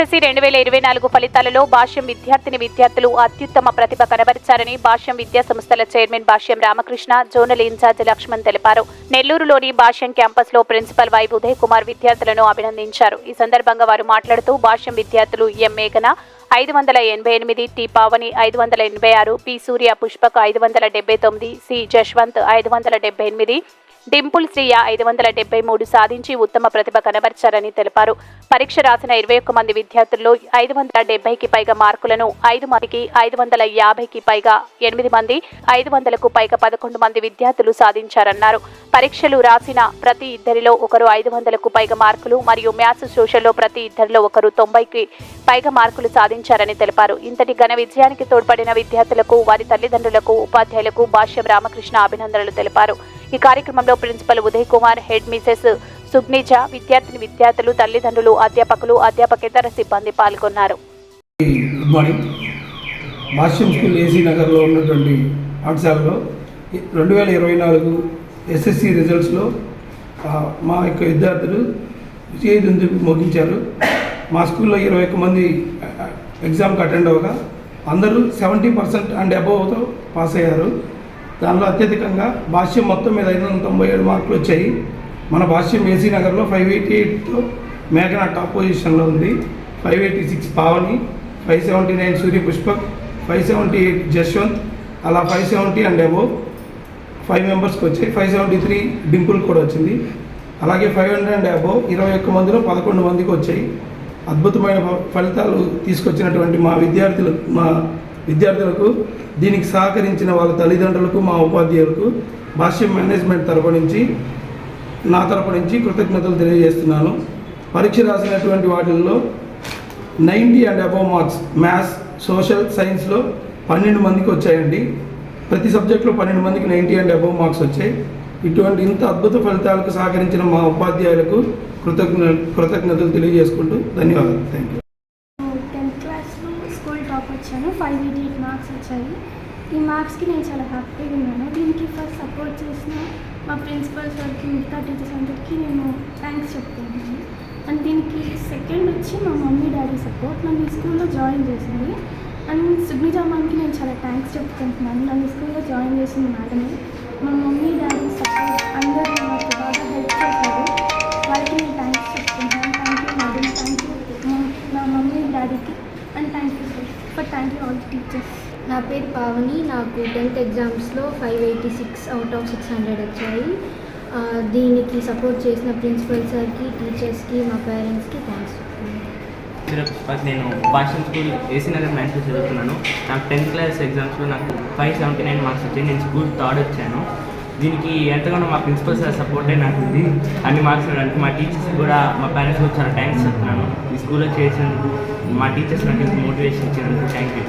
SSC రెండు వేల ఇరవై నాలుగు ఫలితాలలో భాష్యం విద్యార్థిని విద్యార్థులు అత్యుత్తమ ప్రతిభ కనబరిచారని భాష్యం విద్యా సంస్థల chairman Bhashyam Ramakrishna zonal incharge Lakshman తెలిపారు. నెల్లూరులోని భాష్యం క్యాంపస్లో ప్రిన్సిపల్ వై ఉదయ్ కుమార్ విద్యార్థులను అభినందించారు. ఈ సందర్భంగా వారు మాట్లాడుతూ భాష్యం విద్యార్థులు ఎం మేఘన ఐదు వందల ఎనభై ఎనిమిది టి పావని ఐదు వందల ఎనభై ఆరు పి సూర్య పుష్పక ఐదు వందల డెబ్బై తొమ్మిది సి జశ్వంత్ ఐదు వందల డెబ్బై ఎనిమిది డింపుల్ శ్రీయ ఐదు వందల డెబ్బై మూడు సాధించి ఉత్తమ ప్రతిభ కనబరిచారని తెలిపారు. పరీక్ష రాసిన ఇరవై ఒక్క మంది విద్యార్థుల్లో ఐదు వందల డెబ్బైకి పైగా మార్కులను ఐదు మందికి ఐదు వందల యాభైకి పైగా ఎనిమిది మంది ఐదు వందలకు పైగా పదకొండు మంది విద్యార్థులు సాధించారన్నారు. పరీక్షలు రాసిన ప్రతి ఇద్దరిలో ఒకరు ఐదు వందలకు పైగా మార్కులు మరియు మ్యాథ్స్ సోషల్లో ప్రతి ఇద్దరిలో ఒకరు తొంభైకి పైగా మార్కులు సాధించారని తెలిపారు. ఇంతటి ఘన విజయానికి తోడ్పడిన విద్యార్థులకు వారి తల్లిదండ్రులకు ఉపాధ్యాయులకు భాష్యం రామకృష్ణ అభినందనలు తెలిపారు. ఈ కార్యక్రమంలో principal Uday Kumar head Mrs Sugnija విద్యార్థిని విద్యార్థులు తల్లిదండ్రులు అధ్యాపకులు అధ్యాపకేతర సిబ్బంది పాల్గొన్నారు. గుడ్ మార్నింగ్ స్కూల్ ఏసీ నగర్లో ఉన్నటువంటి పాఠశాలలో రెండు వేల ఇరవై నాలుగు ఎస్ఎస్సి రిజల్ట్స్లో మా యొక్క విద్యార్థులు విజయదుందు మోగించారు. మా స్కూల్లో ఇరవై ఒక్క మంది ఎగ్జామ్కి అటెండ్ అవ్వగా అందరూ సెవెంటీ పర్సెంట్ అండ్ అబోవ్తో పాస్ అయ్యారు. దానిలో అత్యధికంగా భాష్యం మొత్తం మీద ఐదు వందల తొంభై ఏడు మార్కులు వచ్చాయి. మన భాష్యం ఏసీ నగర్లో ఫైవ్ ఎయిటీ ఎయిట్తో మేఘన టాప్ పొజిషన్లో ఉంది. Five eighty six Pavani five seventy nine Surya Pushpak five seventy eight Jashwanth అలా five seventy and above five మెంబర్స్కి వచ్చాయి. ఫైవ్ సెవెంటీ త్రీ డింపుల్ కూడా వచ్చింది. అలాగే ఫైవ్ హండ్రెడ్ అండ్ అబోవ్ ఇరవై ఒక్క మందిలో పదకొండు మందికి వచ్చాయి. అద్భుతమైన ఫలితాలు తీసుకొచ్చినటువంటి మా విద్యార్థులు మా విద్యార్థులకు దీనికి సహకరించిన వాళ్ళ తల్లిదండ్రులకు మా ఉపాధ్యాయులకు భాష్య మేనేజ్మెంట్ తరపు నుంచి నా తరపు నుంచి కృతజ్ఞతలు తెలియజేస్తున్నాను. పరీక్ష రాసినటువంటి వాటిల్లో ninety and above marks maths social సైన్స్లో పన్నెండు మందికి వచ్చాయండి. ప్రతి సబ్జెక్టులో పన్నెండు మందికి నైంటీ అండ్ అబవ్ మార్క్స్ వచ్చాయి. ఇటువంటి ఇంత అద్భుత ఫలితాలకు సహకరించిన మా ఉపాధ్యాయులకు కృతజ్ఞ కృతజ్ఞతలు తెలియజేసుకుంటూ ధన్యవాదాలు. థ్యాంక్ యూ వచ్చాను ఫైవ్ ఎయిటీ ఎయిట్ మార్క్స్ వచ్చాయి. ఈ మార్క్స్కి నేను చాలా హ్యాపీగా ఉన్నాను. దీనికి ఫస్ట్ సపోర్ట్ చేసిన మా ప్రిన్సిపల్ సార్కి మిగతా టీచర్స్ అందరికీ నేను థ్యాంక్స్ చెప్తున్నాను. అండ్ దీనికి సెకండ్ వచ్చి మా మమ్మీ డాడీ సపోర్ట్ నన్ను ఈ స్కూల్లో జాయిన్ చేసింది. అండ్ సుగ్నిజామాన్కి నేను చాలా థ్యాంక్స్ చెప్తుంటున్నాను నన్ను ఈ స్కూల్లో జాయిన్ చేసింది మేడమే మా మమ్మీ డాడీ సపోర్ట్ అందరూ థ్యాంక్ యూ ఆల్ టీచర్స్. నా పేరు పావని. నాకు టెన్త్ ఎగ్జామ్స్లో five eighty six out of six hundred వచ్చాయి. ఆ, దీనికి సపోర్ట్ చేసిన ప్రిన్సిపల్ సార్కి టీచర్స్కి మా పేరెంట్స్కి థ్యాంక్స్. ఫస్ట్ నేను భాషన్ స్కూల్ ఏసీ నగర్ నైన్త్ చదువుతున్నాను. నాకు టెన్త్ క్లాస్ ఎగ్జామ్స్లో నాకు ఫైవ్ సెవెంటీ నైన్ మార్క్స్ వచ్చాయి. నేను స్కూల్ థర్డ్ వచ్చాను. దీనికి ఎంతగానో మా ప్రిన్సిపల్ సార్ సపోర్టే నాకు ఉంది. అన్ని మార్క్స్ రావడానికి మా టీచర్స్ కూడా మా పేరెంట్స్ కూడా చాలా థ్యాంక్స్ చెప్తున్నాను. ఈ స్కూల్లో చేసినందుకు మా టీచర్స్ నాకు ఇంత మోటివేషన్ ఇచ్చినందుకు థ్యాంక్ యూ